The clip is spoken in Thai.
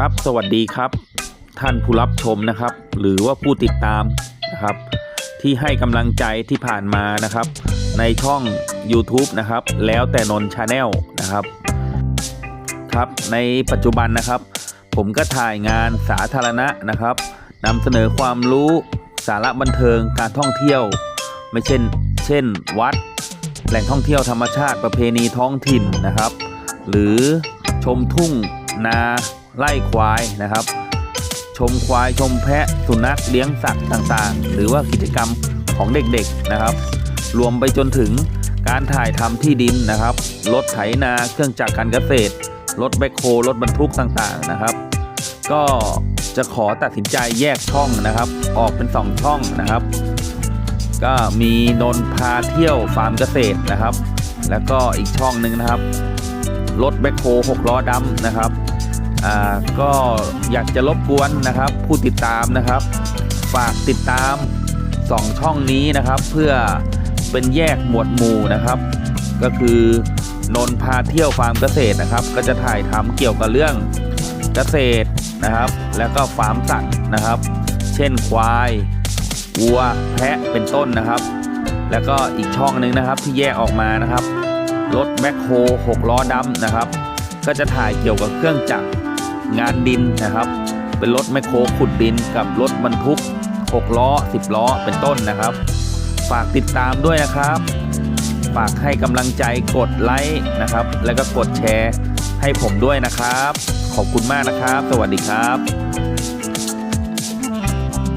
ครับ สวัสดีครับ ท่านผู้รับชมนะครับ หรือว่าผู้ติดตามนะครับ ที่ให้กำลังใจที่ผ่านมานะครับ ในช่อง YouTube นะครับ แล้วแต่นนชาแนลนะครับครับ ในปัจจุบันนะครับ ผมก็ถ่ายงานสาธารณะนะครับนำเสนอความรู้สาระบันเทิงการท่องเที่ยว ไม่เช่น เช่น วัด แหล่งท่องเที่ยวธรรมชาติประเพณีท้องถิ่นนะครับ หรือชมทุ่งนา ไล่ควายนะครับ ชมควายชมแพะสุนัขเลี้ยงสัตว์ต่างๆ หรือว่ากิจกรรมของเด็กๆนะครับ รวมไปจนถึงการถ่ายทำที่ดินนะครับรถไถนาเครื่องจักรการเกษตรรถแบคโฮรถบรรทุกต่างๆนะครับ ก็จะขอตัดสินใจแยกช่องนะครับ ออกเป็น 2 ช่องนะครับ ก็มีนนพาเที่ยวฟาร์มเกษตรนะครับ แล้วก็อีกช่องหนึ่งนะครับรถแบคโฮ6ล้อดำนะครับ อ่าก็อยากจะรบกวนนะครับ ผู้ติดตามนะครับ ฝากติดตาม 2 ช่องนี้นะครับ เพื่อเป็นแยกหมวดหมู่นะครับ ก็คือนนพาเที่ยวฟาร์มเกษตรนะครับ ก็จะถ่ายทำเกี่ยวกับเรื่องเกษตรนะครับ แล้วก็ฟาร์มสัตว์นะครับ เช่นควายวัวแพะเป็นต้นนะครับ แล้วก็อีกช่องหนึ่งนะครับที่แยกออกมานะครับรถแบ็คโฮ6ล้อดำนะครับ ก็จะถ่ายเกี่ยวกับเครื่องจักร งานดินนะครับ เป็นรถแมคโครขุดดินกับรถบรรทุก 6 ล้อ 10 ล้อเป็นต้นนะครับ ฝากติดตามด้วยนะครับ ฝากให้กำลังใจกดไลค์นะครับ แล้วก็กดแชร์ให้ผมด้วยนะครับ ขอบคุณมากนะครับ สวัสดีครับ